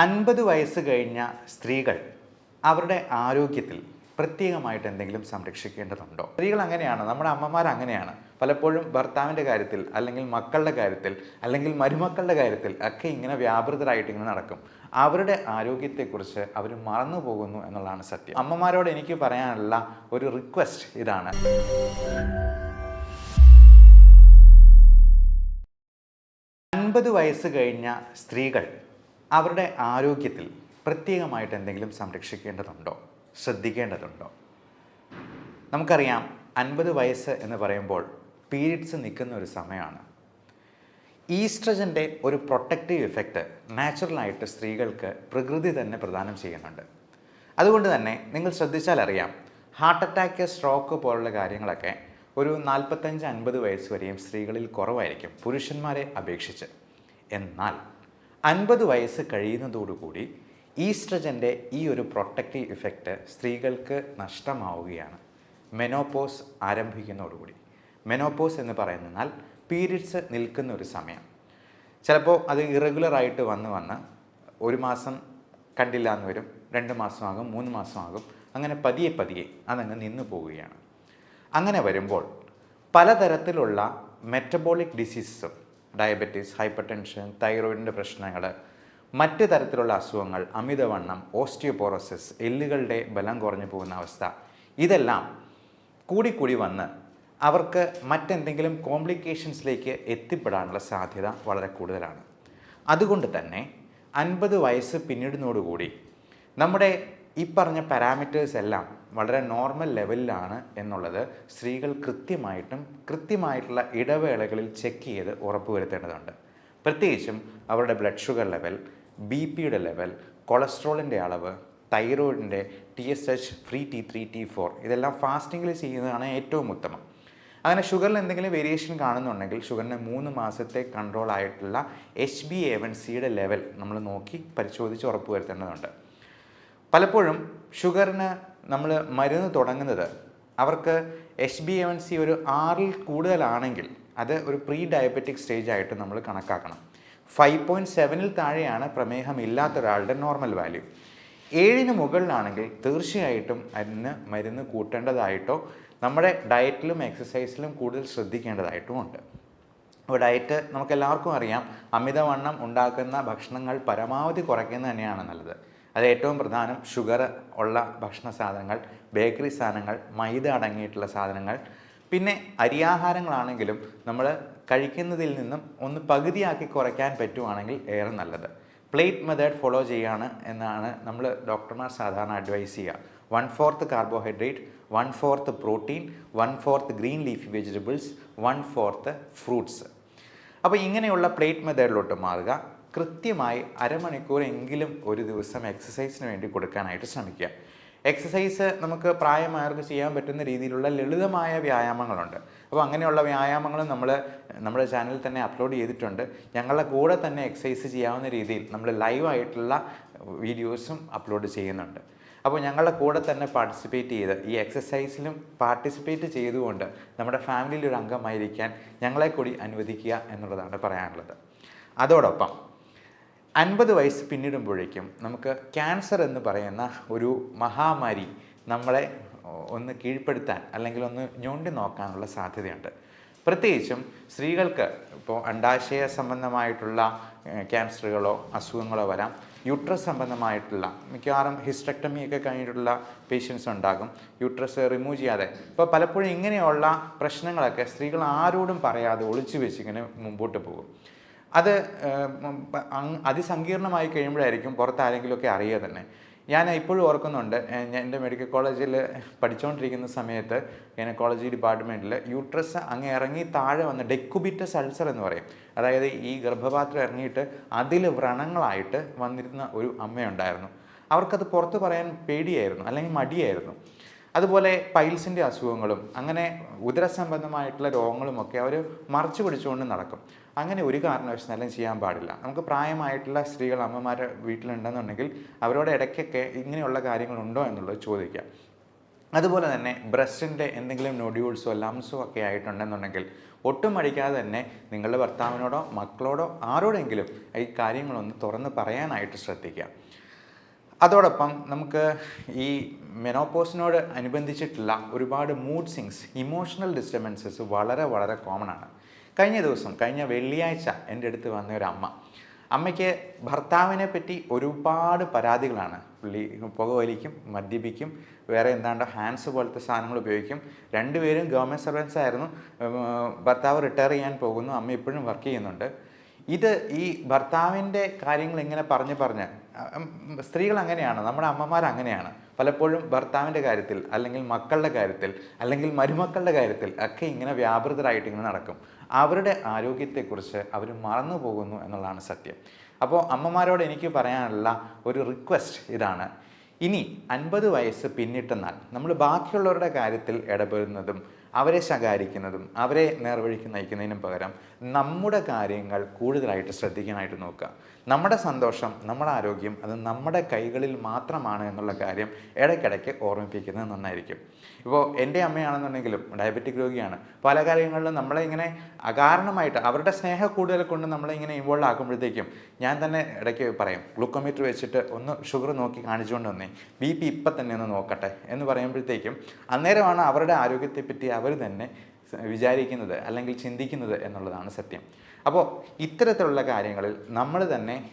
അൻപത് വയസ്സ് കഴിഞ്ഞ സ്ത്രീകൾ അവരുടെ ആരോഗ്യത്തിൽ പ്രത്യേകമായിട്ട് എന്തെങ്കിലും സംരക്ഷിക്കേണ്ടതുണ്ടോ? സ്ത്രീകൾ അങ്ങനെയാണ് നമ്മുടെ അമ്മമാർ അങ്ങനെയാണ്. പലപ്പോഴും ഭർത്താവിന്റെ കാര്യത്തിൽ അല്ലെങ്കിൽ മക്കളുടെ കാര്യത്തിൽ അല്ലെങ്കിൽ മരുമക്കളുടെ കാര്യത്തിൽ ഒക്കെ ഇങ്ങനെ വ്യാപൃതരായിട്ട് ഇങ്ങനെ നടക്കും. അവരുടെ ആരോഗ്യത്തെക്കുറിച്ച് അവർ മറന്നു പോകുന്നു എന്നുള്ളതാണ് സത്യം. അമ്മമാരോട് എനിക്ക് പറയാനുള്ള ഒരു റിക്വസ്റ്റ് ഇതാണ്. അൻപത് വയസ്സ് കഴിഞ്ഞ സ്ത്രീകൾ അവരുടെ ആരോഗ്യത്തിൽ പ്രത്യേകമായിട്ട് എന്തെങ്കിലും സംരക്ഷിക്കേണ്ടതുണ്ടോ? ശ്രദ്ധിക്കേണ്ടതുണ്ടോ? നമുക്കറിയാം അൻപത് വയസ്സ് എന്ന് പറയുമ്പോൾ പീരീഡ്സ് നിൽക്കുന്ന ഒരു സമയമാണ്. ഈസ്ട്രജന്റെ ഒരു പ്രൊട്ടക്റ്റീവ് ഇഫക്റ്റ് നാച്ചുറലായിട്ട് സ്ത്രീകൾക്ക് പ്രകൃതി തന്നെ പ്രദാനം ചെയ്യുന്നുണ്ട്. അതുകൊണ്ട് തന്നെ നിങ്ങൾ ശ്രദ്ധിച്ചാൽ അറിയാം ഹാർട്ട് അറ്റാക്ക് സ്ട്രോക്ക് പോലുള്ള കാര്യങ്ങളൊക്കെ ഒരു നാൽപ്പത്തഞ്ച് അൻപത് വയസ്സ് വരെയും സ്ത്രീകളിൽ കുറവായിരിക്കും പുരുഷന്മാരെ അപേക്ഷിച്ച്. എന്നാൽ അൻപത് വയസ്സ് കഴിയുന്നതോടുകൂടി ഈസ്ട്രജന്റെ ഈ ഒരു പ്രൊട്ടക്റ്റീവ് ഇഫക്റ്റ് സ്ത്രീകൾക്ക് നഷ്ടമാവുകയാണ്. മെനോപോസ് ആരംഭിക്കുന്നതോടുകൂടി. മെനോപോസ് എന്ന് പറയുന്നതിനാൽ പീരിയഡ്സ് നിൽക്കുന്ന ഒരു സമയം. ചിലപ്പോൾ അത് ഇറഗുലറായിട്ട് വന്ന് വന്ന് ഒരു മാസം കണ്ടില്ല എന്ന് വരും രണ്ട് മാസമാകും മൂന്ന് മാസമാകും അങ്ങനെ പതിയെ പതിയെ അതങ്ങ് നിന്നു പോവുകയാണ്. അങ്ങനെ വരുമ്പോൾ പലതരത്തിലുള്ള മെറ്റബോളിക് ഡിസീസസും ഡയബറ്റീസ് ഹൈപ്പർ ടെൻഷൻ തൈറോയിഡിന്റെ പ്രശ്നങ്ങൾ മറ്റ് തരത്തിലുള്ള അസുഖങ്ങൾ അമിതവണ്ണം ഓസ്റ്റിയോപോറോസിസ് എല്ലുകളുടെ ബലം കുറഞ്ഞു പോകുന്ന അവസ്ഥ. ഇതെല്ലാം കൂടിക്കൂടി വന്ന് അവർക്ക് മറ്റെന്തെങ്കിലും കോംപ്ലിക്കേഷൻസിലേക്ക് എത്തിപ്പെടാനുള്ള സാധ്യത വളരെ കൂടുതലാണ്. അതുകൊണ്ട് തന്നെ അൻപത് വയസ്സ് പിന്നിടുന്നതോടുകൂടി നമ്മുടെ ഈ പറഞ്ഞ പാരാമീറ്റേഴ്സ് എല്ലാം വളരെ നോർമൽ ലെവലിലാണ് എന്നുള്ളത് സ്ത്രീകൾ കൃത്യമായിട്ടും കൃത്യമായിട്ടുള്ള ഇടവേളകളിൽ ചെക്ക് ചെയ്ത് ഉറപ്പുവരുത്തേണ്ടതുണ്ട്. പ്രത്യേകിച്ചും അവരുടെ ബ്ലഡ് ഷുഗർ ലെവൽ ബി പിയുടെ ലെവൽ കൊളസ്ട്രോളിന്റെ അളവ് തൈറോയിഡിന്റെ T S H free T three T four ഇതെല്ലാം ഫാസ്റ്റിങ്ങിൽ ചെയ്യുന്നതാണ് ഏറ്റവും ഉത്തമം. അങ്ങനെ ഷുഗറിൽ എന്തെങ്കിലും വേരിയേഷൻ കാണുന്നുണ്ടെങ്കിൽ ഷുഗറിന്റെ മൂന്ന് മാസത്തെ കൺട്രോൾ ആയിട്ടുള്ള എച്ച് ബി എ വൺ സിയുടെ ലെവൽ നമ്മൾ നോക്കി പരിശോധിച്ച് ഉറപ്പ് വരുത്തേണ്ടതുണ്ട് പലപ്പോഴും ഷുഗറിന് നമ്മൾ മരുന്ന് തുടങ്ങുന്നത് അവർക്ക് എച്ച് ബി എൻ സി ഒരു ആറിൽ കൂടുതലാണെങ്കിൽ അത് ഒരു പ്രീ ഡയബറ്റിക് സ്റ്റേജ് ആയിട്ട് നമ്മൾ കണക്കാക്കണം. ഫൈവ് പോയിന്റ് സെവനിൽ താഴെയാണ് പ്രമേഹം ഇല്ലാത്ത ഒരാളുടെ നോർമൽ വാല്യൂ ഏഴിന് മുകളിലാണെങ്കിൽ തീർച്ചയായിട്ടും അതിന് മരുന്ന് കൂട്ടേണ്ടതായിട്ടോ നമ്മുടെ ഡയറ്റിലും എക്സസൈസിലും കൂടുതൽ ശ്രദ്ധിക്കേണ്ടതായിട്ടും ഉണ്ട്. അപ്പോൾ ഡയറ്റ് നമുക്കെല്ലാവർക്കും അറിയാം അമിതവണ്ണം ഉണ്ടാക്കുന്ന ഭക്ഷണങ്ങൾ പരമാവധി കുറയ്ക്കുന്നത് തന്നെയാണ് നല്ലത്. അത് ഏറ്റവും പ്രധാനം ഷുഗർ ഉള്ള ഭക്ഷണ സാധനങ്ങൾ ബേക്കറി സാധനങ്ങൾ മൈദ അടങ്ങിയിട്ടുള്ള സാധനങ്ങൾ. പിന്നെ അരിയാഹാരങ്ങളാണെങ്കിലും നമ്മൾ കഴിക്കുന്നതിൽ നിന്നും ഒന്ന് പകുതിയാക്കി കുറയ്ക്കാൻ പറ്റുവാണെങ്കിൽ ഏറെ നല്ലത്. പ്ലേറ്റ് മെത്തേഡ് ഫോളോ ചെയ്യാണ് എന്നാണ് നമ്മൾ ഡോക്ടർമാർ സാധാരണ അഡ്വൈസ് ചെയ്യുക one fourth carbohydrate one fourth protein one fourth green leafy vegetables one fourth fruits അപ്പോൾ ഇങ്ങനെയുള്ള പ്ലേറ്റ് മെത്തേഡിലോട്ട് മാറുക. കൃത്യമായി അരമണിക്കൂറെങ്കിലും ഒരു ദിവസം എക്സസൈസിന് വേണ്ടി കൊടുക്കാനായിട്ട് ശ്രമിക്കുക. എക്സസൈസ് നമുക്ക് പ്രായമായവർക്ക് ചെയ്യാൻ പറ്റുന്ന രീതിയിലുള്ള ലളിതമായ വ്യായാമങ്ങളുണ്ട്. അപ്പോൾ അങ്ങനെയുള്ള വ്യായാമങ്ങളും നമ്മൾ നമ്മുടെ ചാനലിൽ തന്നെ അപ്ലോഡ് ചെയ്തിട്ടുണ്ട്. ഞങ്ങളുടെ കൂടെ തന്നെ എക്സസൈസ് ചെയ്യാവുന്ന രീതിയിൽ നമ്മൾ ലൈവായിട്ടുള്ള വീഡിയോസും അപ്ലോഡ് ചെയ്യുന്നുണ്ട്. അപ്പോൾ ഞങ്ങളുടെ കൂടെ തന്നെ പാർട്ടിസിപ്പേറ്റ് ചെയ്ത് ഈ എക്സസൈസിലും പാർട്ടിസിപ്പേറ്റ് ചെയ്തുകൊണ്ട് നമ്മുടെ ഫാമിലിയിൽ ഒരു അംഗമായിരിക്കാൻ ഞങ്ങളെ കൂടി അനുവദിക്കുക എന്നുള്ളതാണ് പറയാനുള്ളത്. അതോടൊപ്പം അൻപത് വയസ്സ് പിന്നിടുമ്പോഴേക്കും നമുക്ക് ക്യാൻസർ എന്ന് പറയുന്ന ഒരു മഹാമാരി നമ്മളെ ഒന്ന് കീഴ്പ്പെടുത്താൻ അല്ലെങ്കിൽ ഒന്ന് ഞൊണ്ടി നോക്കാനുള്ള സാധ്യതയുണ്ട്. പ്രത്യേകിച്ചും സ്ത്രീകൾക്ക് ഇപ്പോൾ അണ്ടാശയ സംബന്ധമായിട്ടുള്ള ക്യാൻസറുകളോ അസുഖങ്ങളോ വരാം. യൂട്രസ് സംബന്ധമായിട്ടുള്ള മിക്കവാറും ഹിസ്റ്റക്ടമി ഒക്കെ കഴിഞ്ഞിട്ടുള്ള പേഷ്യൻസ് ഉണ്ടാകും. യൂട്രസ് റിമൂവ് ചെയ്യാതെ. ഇപ്പോൾ പലപ്പോഴും ഇങ്ങനെയുള്ള പ്രശ്നങ്ങളൊക്കെ സ്ത്രീകൾ ആരോടും പറയാതെ ഒളിച്ചു വെച്ചിങ്ങനെ മുമ്പോട്ട് പോകും. അത് അതിസങ്കീർണമായി കഴിയുമ്പോഴായിരിക്കും പുറത്ത് ആരെങ്കിലുമൊക്കെ അറിയുക തന്നെ. ഞാൻ ഇപ്പോഴും ഓർക്കുന്നുണ്ട് ഞാൻ എന്റെ മെഡിക്കൽ കോളേജിൽ പഠിച്ചുകൊണ്ടിരിക്കുന്ന സമയത്ത് ഗൈനക്കോളജി ഡിപ്പാർട്ട്മെന്റിൽ യൂട്രസ് അങ്ങ് ഇറങ്ങി താഴെ വന്ന് ഡെക്കുബിറ്റസ് അൾസർ എന്ന് പറയും. അതായത് ഈ ഗർഭപാത്രം ഇറങ്ങിയിട്ട് അതിൽ വ്രണങ്ങളായിട്ട് വന്നിരുന്ന ഒരു അമ്മയുണ്ടായിരുന്നു. അവർക്കത് പുറത്ത് പറയാൻ പേടിയായിരുന്നു അല്ലെങ്കിൽ മടിയായിരുന്നു. അതുപോലെ പൈൽസിന്റെ അസുഖങ്ങളും അങ്ങനെ ഉദരസംബന്ധമായിട്ടുള്ള രോഗങ്ങളുമൊക്കെ അവർ മറച്ചു പിടിച്ചുകൊണ്ട് നടക്കും. അങ്ങനെ ഒരു കാരണവശാലും ചെയ്യാൻ പാടില്ല. നമുക്ക് പ്രായമായിട്ടുള്ള സ്ത്രീകൾ അമ്മമാർ വീട്ടിലുണ്ടെന്നുണ്ടെങ്കിൽ അവരോട് ഇടയ്ക്കൊക്കെ ഇങ്ങനെയുള്ള കാര്യങ്ങളുണ്ടോ എന്നുള്ളത് ചോദിക്കാം. അതുപോലെ തന്നെ ബ്രസ്റ്റിന്റെ എന്തെങ്കിലും നൊഡ്യൂൾസോ ലംസോ ഒക്കെ ആയിട്ടുണ്ടെന്നുണ്ടെങ്കിൽ ഒട്ടും മടിക്കാതെ തന്നെ നിങ്ങളുടെ ഭർത്താവിനോടോ മക്കളോടോ ആരോടെങ്കിലും ഈ കാര്യങ്ങളൊന്ന് തുറന്ന് പറയാനായിട്ട് ശ്രദ്ധിക്കുക അതോടൊപ്പം നമുക്ക് ഈ മെനോപോസിനോട് അനുബന്ധിച്ചിട്ടുള്ള ഒരുപാട് മൂഡ് സിങ്സ് ഇമോഷണൽ ഡിസ്റ്റർബൻസസ് വളരെ വളരെ കോമൺ ആണ്. കഴിഞ്ഞ ദിവസം കഴിഞ്ഞ വെള്ളിയാഴ്ച എന്റെ അടുത്ത് വന്ന ഒരു അമ്മ. അമ്മയ്ക്ക് ഭർത്താവിനെ പറ്റി ഒരുപാട് പരാതികളാണ്. പുള്ളി പുക വലിക്കും മദ്യപിക്കും വേറെ എന്താണ്ട് ഹാൻഡ്സ് പോലത്തെ സാധനങ്ങൾ ഉപയോഗിക്കും. രണ്ടുപേരും ഗവൺമെന്റ് സർവൻസ് ആയിരുന്നു. ഭർത്താവ് റിട്ടയർ ചെയ്യാൻ പോകുന്നു. അമ്മ ഇപ്പോഴും വർക്ക് ചെയ്യുന്നുണ്ട്. ഇത് ഈ ഭർത്താവിന്റെ കാര്യങ്ങൾ ഇങ്ങനെ പറഞ്ഞ് പറഞ്ഞ് സ്ത്രീകൾ അങ്ങനെയാണ്. നമ്മുടെ അമ്മമാർ അങ്ങനെയാണ്. പലപ്പോഴും ഭർത്താവിന്റെ കാര്യത്തിൽ അല്ലെങ്കിൽ മക്കളുടെ കാര്യത്തിൽ അല്ലെങ്കിൽ മരുമക്കളുടെ കാര്യത്തിൽ ഒക്കെ ഇങ്ങനെ വ്യാപൃതരായിട്ട് ഇങ്ങനെ നടക്കും. അവരുടെ ആരോഗ്യത്തെക്കുറിച്ച് അവർ മറന്നു പോകുന്നു എന്നുള്ളതാണ് സത്യം. അപ്പോൾ അമ്മമാരോട് എനിക്ക് പറയാനുള്ള ഒരു റിക്വസ്റ്റ് ഇതാണ്. ഇനി അൻപത് വയസ്സ് പിന്നിട്ടെന്നാൽ നമ്മൾ ബാക്കിയുള്ളവരുടെ കാര്യത്തിൽ ഇടപെടുന്നതും അവരെ ശകാരിക്കുന്നതും അവരെ നേർവഴിക്ക് നയിക്കുന്നതിനും പകരം നമ്മുടെ കാര്യങ്ങൾ കൂടുതലായിട്ട് ശ്രദ്ധിക്കാനായിട്ട് നോക്കുക. നമ്മുടെ സന്തോഷം നമ്മുടെ ആരോഗ്യം അത് നമ്മുടെ കൈകളിൽ മാത്രമാണ് എന്നുള്ള കാര്യം ഇടയ്ക്കിടയ്ക്ക് ഓർമ്മിപ്പിക്കുന്നത് നന്നായിരിക്കും. ഇപ്പോൾ എന്റെ അമ്മയാണെന്നുണ്ടെങ്കിലും ഡയബറ്റിക് രോഗിയാണ്. പല കാര്യങ്ങളിലും നമ്മളെ ഇങ്ങനെ അകാരണമായിട്ട് അവരുടെ സ്നേഹ കൂടുതൽ കൊണ്ട് നമ്മളെ ഇങ്ങനെ ഇൻവോൾവ് ആക്കുമ്പോഴത്തേക്കും ഞാൻ തന്നെ ഇടയ്ക്ക് പറയും ഗ്ലൂക്കോമീറ്റർ വെച്ചിട്ട് ഒന്ന് ഷുഗർ നോക്കി കാണിച്ചുകൊണ്ട് വന്നേ. ബി പി ഇപ്പം തന്നെ ഒന്ന് നോക്കട്ടെ. എന്ന് പറയുമ്പോഴത്തേക്കും അന്നേരമാണ് അവരുടെ ആരോഗ്യത്തെപ്പറ്റി അവർ തന്നെ വിചാരിക്കുന്നത് അല്ലെങ്കിൽ ചിന്തിക്കുന്നത് എന്നുള്ളതാണ് സത്യം. അപ്പോൾ ഇത്തരത്തിലുള്ള കാര്യങ്ങളിൽ നമ്മൾ തന്നെ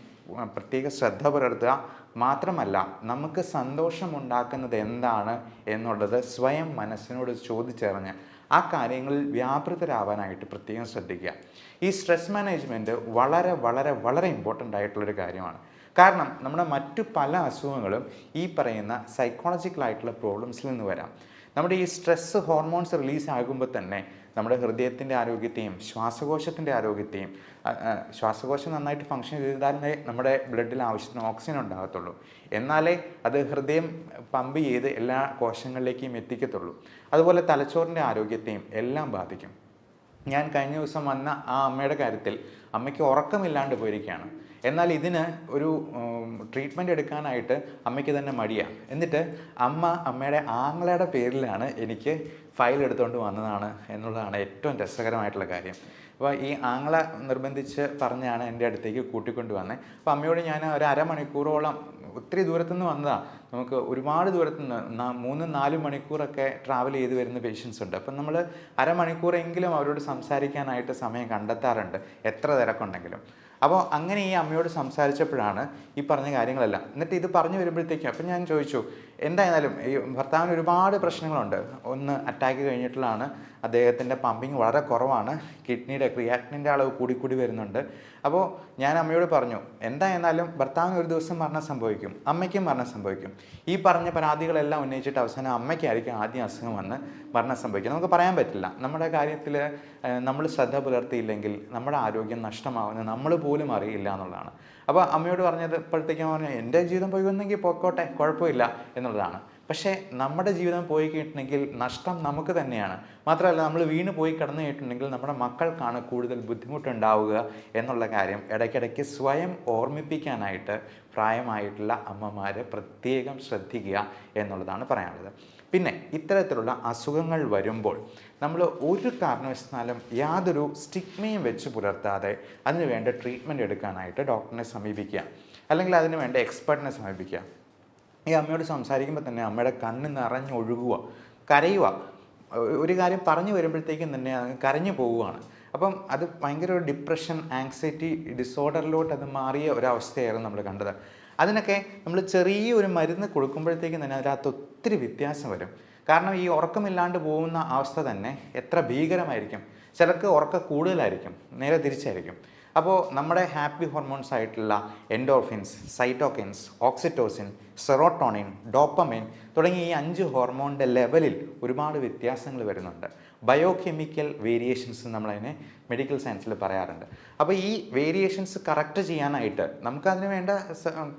പ്രത്യേക ശ്രദ്ധ പുലർത്തുക മാത്രമല്ല നമുക്ക് സന്തോഷമുണ്ടാക്കുന്നത് എന്താണ് എന്നുള്ളത് സ്വയം മനസ്സിനോട് ചോദിച്ചറിഞ്ഞ് ആ കാര്യങ്ങളിൽ വ്യാപൃതരാവാനായിട്ട് പ്രത്യേകം ശ്രദ്ധിക്കുക. ഈ സ്ട്രെസ് മാനേജ്മെന്റ് വളരെ വളരെ വളരെ ഇമ്പോർട്ടന്റ് ആയിട്ടുള്ളൊരു കാര്യമാണ്. കാരണം നമ്മുടെ മറ്റു പല അസുഖങ്ങളും ഈ പറയുന്ന സൈക്കോളജിക്കലായിട്ടുള്ള പ്രോബ്ലംസിൽ നിന്ന് വരാം. നമ്മുടെ ഈ സ്ട്രെസ് ഹോർമോൺസ് റിലീസ് ആകുമ്പോൾ തന്നെ നമ്മുടെ ഹൃദയത്തിന്റെ ആരോഗ്യത്തെയും ശ്വാസകോശത്തിന്റെ ആരോഗ്യത്തെയും ശ്വാസകോശം നന്നായിട്ട് ഫങ്ഷൻ ചെയ്താലേ നമ്മുടെ ബ്ലഡിൽ ആവശ്യത്തിന് ഓക്സിജൻ ഉണ്ടാകത്തുള്ളൂ. എന്നാലേ അത് ഹൃദയം പമ്പ് ചെയ്ത് എല്ലാ കോശങ്ങളിലേക്കും എത്തിക്കത്തുള്ളൂ. അതുപോലെ തലച്ചോറിന്റെ ആരോഗ്യത്തെയും എല്ലാം ബാധിക്കും. ഞാൻ കഴിഞ്ഞ ദിവസം വന്ന ആ അമ്മയുടെ കാര്യത്തിൽ അമ്മയ്ക്ക് ഉറക്കമില്ലാണ്ട് പോയിരിക്കുകയാണ്. എന്നാൽ ഇതിന് ഒരു ട്രീറ്റ്മെന്റ് എടുക്കാനായിട്ട് അമ്മയ്ക്ക് തന്നെ മടിയാണ് എന്നിട്ട് അമ്മ അമ്മയുടെ ആങ്ങളയുടെ പേരിലാണ് എനിക്ക് ഫയൽ എടുത്തുകൊണ്ട് വന്നതാണ് എന്നുള്ളതാണ് ഏറ്റവും രസകരമായിട്ടുള്ള കാര്യം. അപ്പോൾ ഈ ആങ്ങള നിർബന്ധിച്ച് പറഞ്ഞാണ് എന്റെ അടുത്തേക്ക് കൂട്ടിക്കൊണ്ട് വന്നത് അപ്പോൾ അമ്മയോട് ഞാൻ ഒരു അരമണിക്കൂറോളം ഒത്തിരി ദൂരത്തുനിന്ന് വന്നതാണ് നമുക്ക് ഒരുപാട് ദൂരത്തുനിന്ന് മൂന്നും നാലും മണിക്കൂറൊക്കെ ട്രാവൽ ചെയ്ത് വരുന്ന പേഷ്യൻസ് ഉണ്ട്. അപ്പം നമ്മൾ അരമണിക്കൂറെങ്കിലും അവരോട് സംസാരിക്കാനായിട്ട് സമയം കണ്ടെത്താറുണ്ട് എത്ര തിരക്കുണ്ടെങ്കിലും. അപ്പോൾ അങ്ങനെ ഈ അമ്മയോട് സംസാരിച്ചപ്പോഴാണ് ഈ പറഞ്ഞ കാര്യങ്ങളെല്ലാം. എന്നിട്ട് ഇത് പറഞ്ഞു വരുമ്പോഴത്തേക്കും അപ്പം ഞാൻ ചോദിച്ചു എന്തായാലും ഈ ഭർത്താവിന് ഒരുപാട് പ്രശ്നങ്ങളുണ്ട്. ഒന്ന് അറ്റാക്ക് കഴിഞ്ഞിട്ടുള്ളതാണ്. അദ്ദേഹത്തിന്റെ പമ്പിങ് വളരെ കുറവാണ്. കിഡ്നിയുടെ ക്രിയാറ്റിനിന്റെ അളവ് കൂടി കൂടി വരുന്നുണ്ട്. അപ്പോൾ ഞാൻ അമ്മയോട് പറഞ്ഞു എന്തായിരുന്നാലും ഭർത്താവിന് ഒരു ദിവസം മരണം സംഭവിക്കും. അമ്മയ്ക്കും മരണം സംഭവിക്കും. ഈ പറഞ്ഞ പരാതികളെല്ലാം ഉന്നയിച്ചിട്ട് അവസാനം അമ്മയ്ക്കായിരിക്കും ആദ്യം അസുഖം വന്ന് മരണം സംഭവിക്കുക. നമുക്ക് പറയാൻ പറ്റില്ല. നമ്മുടെ കാര്യത്തിൽ നമ്മൾ ശ്രദ്ധ പുലർത്തിയില്ലെങ്കിൽ നമ്മുടെ ആരോഗ്യം നഷ്ടമാവുന്നത് നമ്മൾ പോലും അറിയില്ല എന്നുള്ളതാണ്. അപ്പോൾ അമ്മയോട് പറഞ്ഞത് പറഞ്ഞു എന്റെ ജീവിതം പോയി വന്നെങ്കിൽ പോയിക്കോട്ടെ കുഴപ്പമില്ല എന്നുള്ളതാണ്. പക്ഷേ നമ്മുടെ ജീവിതം പോയി കിട്ടണമെങ്കിൽ നഷ്ടം നമുക്ക് തന്നെയാണ്. മാത്രമല്ല നമ്മൾ വീണ് പോയി കടന്നു കഴിഞ്ഞിട്ടുണ്ടെങ്കിൽ നമ്മുടെ മക്കൾക്കാണ് കൂടുതൽ ബുദ്ധിമുട്ടുണ്ടാവുക എന്നുള്ള കാര്യം ഇടയ്ക്കിടയ്ക്ക് സ്വയം ഓർമ്മിപ്പിക്കാനായിട്ട് പ്രായമായിട്ടുള്ള അമ്മമാർ പ്രത്യേകം ശ്രദ്ധിക്കുക എന്നുള്ളതാണ് പറയാനുള്ളത്. പിന്നെ ഇത്തരത്തിലുള്ള അസുഖങ്ങൾ വരുമ്പോൾ നമ്മൾ ഒരു കാരണവശാലും യാതൊരു സ്റ്റിഗ്മയും വെച്ച് പുലർത്താതെ അതിനുവേണ്ട ട്രീറ്റ്മെന്റ് എടുക്കാനായിട്ട് ഡോക്ടറിനെ സമീപിക്കുക. അല്ലെങ്കിൽ അതിനുവേണ്ട എക്സ്പെർട്ടിനെ സമീപിക്കുക. ഈ അമ്മയോട് സംസാരിക്കുമ്പോൾ തന്നെ അമ്മയുടെ കണ്ണ് നിറഞ്ഞൊഴുകുക കരയുക ഒരു കാര്യം പറഞ്ഞു വരുമ്പോഴത്തേക്കും തന്നെ കരഞ്ഞു പോവുകയാണ് അപ്പം അത് ഭയങ്കര ഒരു ഡിപ്രഷൻ ആങ്സൈറ്റി ഡിസോർഡറിലോട്ട് അത് മാറിയ ഒരവസ്ഥയായിരുന്നു നമ്മൾ കണ്ടത്. അതിനൊക്കെ നമ്മൾ ചെറിയ ഒരു മരുന്ന് കൊടുക്കുമ്പോഴത്തേക്കും തന്നെ അതിനകത്ത് ഒത്തിരി വ്യത്യാസം വരും. കാരണം ഈ ഉറക്കമില്ലാണ്ട് പോകുന്ന അവസ്ഥ തന്നെ എത്ര ഭീകരമായിരിക്കും. ചിലർക്ക് ഉറക്കം കൂടുതലായിരിക്കും നേരെ തിരിച്ചായിരിക്കും. അപ്പോൾ നമ്മുടെ ഹാപ്പി ഹോർമോൺസ് ആയിട്ടുള്ള endorphins cytokines oxytocin serotonin dopamine തുടങ്ങിയ ഈ അഞ്ച് ഹോർമോണിന്റെ ലെവലിൽ ഒരുപാട് വ്യത്യാസങ്ങൾ വരുന്നുണ്ട്. ബയോ കെമിക്കൽ വേരിയേഷൻസ് നമ്മളതിനെ മെഡിക്കൽ സയൻസിൽ പറയാറുണ്ട്. അപ്പോൾ ഈ വേരിയേഷൻസ് കറക്റ്റ് ചെയ്യാനായിട്ട് നമുക്കതിന് വേണ്ട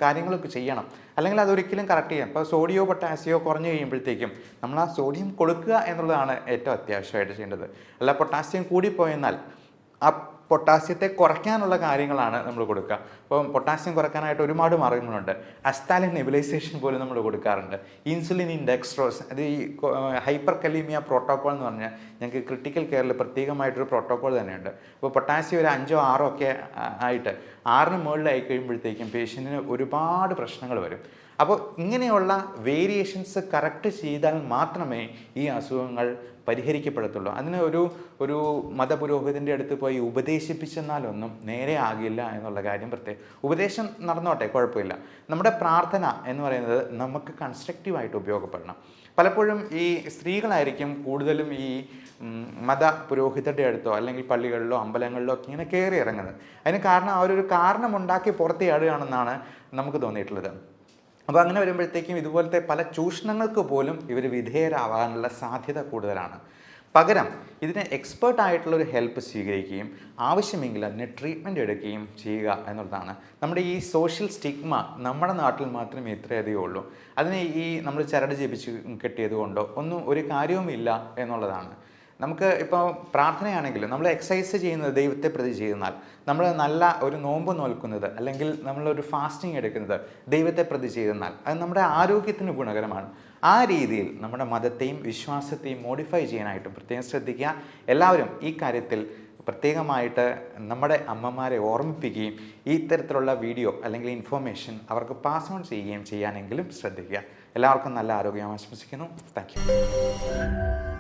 കാര്യങ്ങളൊക്കെ ചെയ്യണം. അല്ലെങ്കിൽ അതൊരിക്കലും കറക്റ്റ് ചെയ്യാം. ഇപ്പോൾ സോഡിയോ പൊട്ടാസിയോ കുറഞ്ഞു കഴിയുമ്പോഴത്തേക്കും നമ്മൾ ആ സോഡിയം കൊടുക്കുക എന്നുള്ളതാണ് ഏറ്റവും അത്യാവശ്യമായിട്ട് ചെയ്യേണ്ടത്. അല്ല പൊട്ടാസ്യം കൂടിപ്പോയെന്നാൽ പൊട്ടാസ്യത്തെ കുറയ്ക്കാനുള്ള കാര്യങ്ങളാണ് നമ്മൾ കൊടുക്കുക. ഇപ്പം പൊട്ടാസ്യം കുറയ്ക്കാനായിട്ട് ഒരുപാട് മാർഗങ്ങളുണ്ട്. അസ്താലിൻ നെബിലൈസേഷൻ പോലും നമ്മൾ കൊടുക്കാറുണ്ട്. ഇൻസുലിൻ ഇൻഡെക്സ്ട്രോസ് അത് ഈ ഹൈപ്പർ കലീമിയ പ്രോട്ടോകോൾ എന്ന് പറഞ്ഞാൽ ഞങ്ങൾക്ക് ക്രിട്ടിക്കൽ കെയറിൽ പ്രത്യേകമായിട്ടൊരു പ്രോട്ടോകോൾ തന്നെയുണ്ട്. അപ്പോൾ പൊട്ടാസ്യം ഒരു അഞ്ചോ ആറോ ഒക്കെ ആയിട്ട് ആറിന് മുകളിലായി കഴിയുമ്പോഴത്തേക്കും പേഷ്യന്റിന് ഒരുപാട് പ്രശ്നങ്ങൾ വരും. അപ്പോൾ ഇങ്ങനെയുള്ള വേരിയേഷൻസ് കറക്റ്റ് ചെയ്താൽ മാത്രമേ ഈ അസുഖങ്ങൾ പരിഹരിക്കപ്പെടത്തുള്ളൂ. അതിന് ഒരു ഒരു മതപുരോഹിതന്റെ അടുത്ത് പോയി ഉപദേശിപ്പിച്ചെന്നാലൊന്നും നേരെ ആകില്ല എന്നുള്ള കാര്യം പ്രത്യേകം. ഉപദേശം നടന്നോട്ടെ കുഴപ്പമില്ല. നമ്മുടെ പ്രാർത്ഥന എന്ന് പറയുന്നത് നമുക്ക് കൺസ്ട്രക്റ്റീവായിട്ട് ഉപയോഗപ്പെടണം. പലപ്പോഴും ഈ സ്ത്രീകളായിരിക്കും കൂടുതലും ഈ മത പുരോഹിതരുടെ അടുത്തോ അല്ലെങ്കിൽ പള്ളികളിലോ അമ്പലങ്ങളിലോ ഒക്കെ ഇങ്ങനെ കയറി ഇറങ്ങുന്നത്. അതിന് കാരണം അവരൊരു കാരണമുണ്ടാക്കി പുറത്തെയാടുകയാണെന്നാണ് നമുക്ക് തോന്നിയിട്ടുള്ളത്. അപ്പോൾ അങ്ങനെ വരുമ്പോഴത്തേക്കും ഇതുപോലത്തെ പല ചൂഷണങ്ങൾക്ക് പോലും ഇവർ വിധേയരാവാനുള്ള സാധ്യത കൂടുതലാണ്. പകരം ഇതിന് എക്സ്പേർട്ട് ആയിട്ടുള്ള ഒരു ഹെൽപ്പ് സ്വീകരിക്കുകയും ആവശ്യമെങ്കിൽ അതിന് ട്രീറ്റ്മെന്റ് എടുക്കുകയും ചെയ്യുക എന്നുള്ളതാണ്. നമ്മുടെ ഈ സോഷ്യൽ സ്റ്റിഗ്മ നമ്മുടെ നാട്ടിൽ മാത്രമേ ഇത്രയധികം ഉള്ളൂ. അതിനെ ഈ നമ്മൾ ചരട് ജപിച്ച് കെട്ടിയത് കൊണ്ടോ ഒന്നും ഒരു കാര്യവുമില്ല എന്നുള്ളതാണ്. നമുക്ക് ഇപ്പോൾ പ്രാർത്ഥനയാണെങ്കിലും നമ്മൾ എക്സസൈസ് ചെയ്യുന്നത് ദൈവത്തെ പ്രതി ചെയ്യുന്നാൽ നമ്മൾ നല്ല ഒരു നോമ്പ് നോൽക്കുന്നത് അല്ലെങ്കിൽ നമ്മളൊരു ഫാസ്റ്റിംഗ് എടുക്കുന്നത് ദൈവത്തെ പ്രതി ചെയ്യുന്നാൽ അത് നമ്മുടെ ആരോഗ്യത്തിന് ഗുണകരമാണ്. ആ രീതിയിൽ നമ്മുടെ മതത്തെയും വിശ്വാസത്തെയും മോഡിഫൈ ചെയ്യാനായിട്ടും പ്രത്യേകം ശ്രദ്ധിക്കുക. എല്ലാവരും ഈ കാര്യത്തിൽ പ്രത്യേകമായിട്ട് നമ്മുടെ അമ്മമാരെ ഓർമ്മിപ്പിക്കുകയും ഈ തരത്തിലുള്ള വീഡിയോ അല്ലെങ്കിൽ ഇൻഫോർമേഷൻ അവർക്ക് പാസ് ഓൺ ചെയ്യുകയും ചെയ്യാനെങ്കിലും ശ്രദ്ധിക്കുക. എല്ലാവർക്കും നല്ല ആരോഗ്യം ആശംസിക്കുന്നു. താങ്ക്